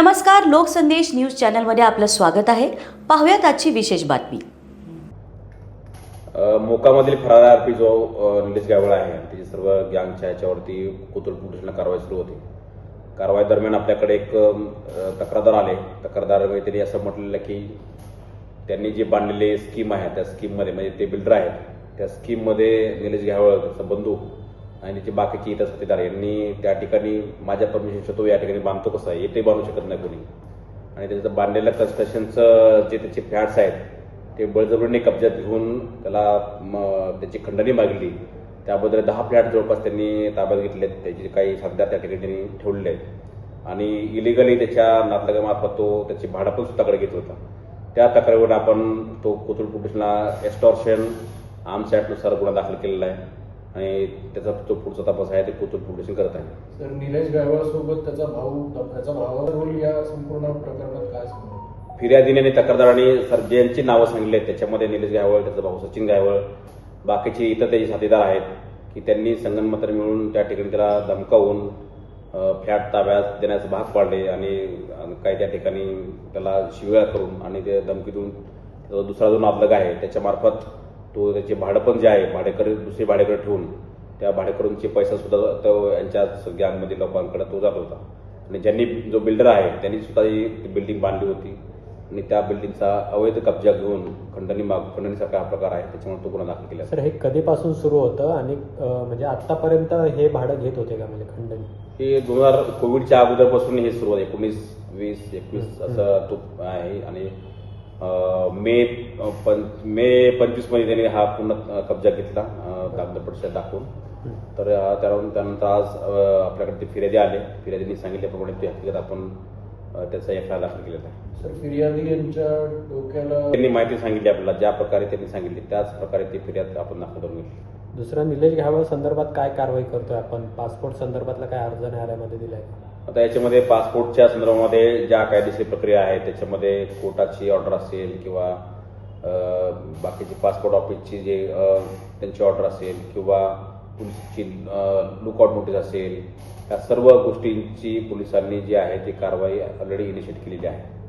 नमस्कार लोकसंदेश न्यूज चॅनलमध्ये आपलं स्वागत आहे. पाहूयात आजची विशेष बातमी. मोकामधील फरार आरोपी जो निलेश गावळा आहे त्याची सर्व गँगच्या याच्यावरती कोथरूड पोलिसांना कारवाई सुरू होती. कारवाई दरम्यान आपल्याकडे एक तक्रारदार आले. तक्रारदार म्हणजे त्यांनी असं म्हटलेलं की त्यांनी जे बांधलेले स्कीम आहे त्या स्कीममध्ये म्हणजे ते बिल्डर आहेत त्या स्कीममध्ये निलेश घ्यावळ त्याचा बंधू. आणि जे बाकीचे इतर साथीदार यांनी त्या ठिकाणी माझ्या परमिशनच्या तो या ठिकाणी बांधतो कसं आहे येथे बांधू शकत नाही कोणी. आणि त्याचं बांधलेलं कन्स्ट्रक्शनचं जे त्याचे फ्लॅट्स आहेत ते बळजबरीने कब्जात घेऊन त्याला त्याची खंडणी मागली. त्याबद्दल दहा फ्लॅट जवळपास त्यांनी ताब्यात घेतले आहेत त्याचे काही साथीदार त्या ठिकाणी त्यांनी ठेवलेले आहेत. आणि इलिगली त्याच्या नातलगामार्फत तो त्याची भाडं पण स्वतःकडे घेत होता. त्या तक्रारीवरून आपण तो कोथरूड पोलिसला एस्टॉर्शन आर्म्स ॲक्टनुसार गुन्हा दाखल केलेला आहे. आणि त्याचा जो पुढचा तपास आहे ते कोथरूड स्टेशन करत आहे. तर निलेश गायकवाड सोबत त्याचा भाऊ त्याचा भावाचा रोल या संपूर्ण प्रकरणात काय सांगणार फिर्यादीने आणि तक्रारदारांनी सर ज्यांची नावं सांगितली आहेत त्याच्यामध्ये निलेश गायवळ त्याचा भाऊ सचिन गायवळ बाकीचे इतर त्याचे साथीदार आहेत की त्यांनी संगनमत मिळून त्या ठिकाणी त्याला धमकावून अ, फ्लॅट ताब्यात देण्यास भाग पाडले आणि आणि काही त्या ठिकाणी त्याला शिव्या करून आणि ते धमकी देऊन त्याचा दुसरा जो नातलग आहे त्याच्यामार्फत तो त्याचे भाडं पण जे आहे भाडेकरी दुसरे भाडेकरी ठेवून त्या भाडेकरूंचे पैसा सुद्धा तो यांच्या गँगमधील लोकांकडे तो जात होता. आणि ज्यांनी जो बिल्डर आहे त्यांनी सुद्धा ही बिल्डिंग बांधली होती. आणि त्या बिल्डिंगचा अवैध कब्जा घेऊन खंडणी माग खंडणीसारखा हा प्रकार आहे त्याच्यामुळे तो गुन्हा दाखल केला. सर हे कधीपासून सुरू होतं आणि म्हणजे आतापर्यंत हे भाडं घेत होते का म्हणजे खंडणी? हे दोन हजार कोविडच्या अगोदरपासून हे सुरुवात एकोणीस वीस एकवीस असं तो आहे. आणि मे पं मे पंचवीसमध्ये त्यांनी हा पूर्ण कब्जा घेतला कागदपत्र दाखवून. तर त्यावरून त्यानंतर आज आपल्याकडे ते फिर्यादी आले. फिर्यादींनी सांगितल्याप्रमाणे ते हकीकत आपण त्याचा एफ आय आर दाखल केलेला आहे. सर फिर्यादी यांच्या डोक्याला त्यांनी माहिती सांगितली आपल्याला ज्या प्रकारे त्यांनी सांगितली त्याच प्रकारे ती फिर्याद आपण दाखल करून घेतली. दुसरा निलेश घावळ संदर्भात काय कारवाई करतोय आपण? पासपोर्ट संदर्भातला काय अर्ज न्यायालयामध्ये दिलाय? का? आता याच्यामध्ये पासपोर्टच्या संदर्भामध्ये ज्या कायदेशीर प्रक्रिया आहेत त्याच्यामध्ये कोर्टाची ऑर्डर असेल किंवा बाकीचे बाकीची पासपोर्ट ऑफिसची जे त्यांची ऑर्डर असेल किंवा पोलिसची लुकआउट नोटीस असेल या सर्व गोष्टींची पोलिसांनी जी आहे ती कारवाई ऑलरेडी इनिशिएट केलेली आहे.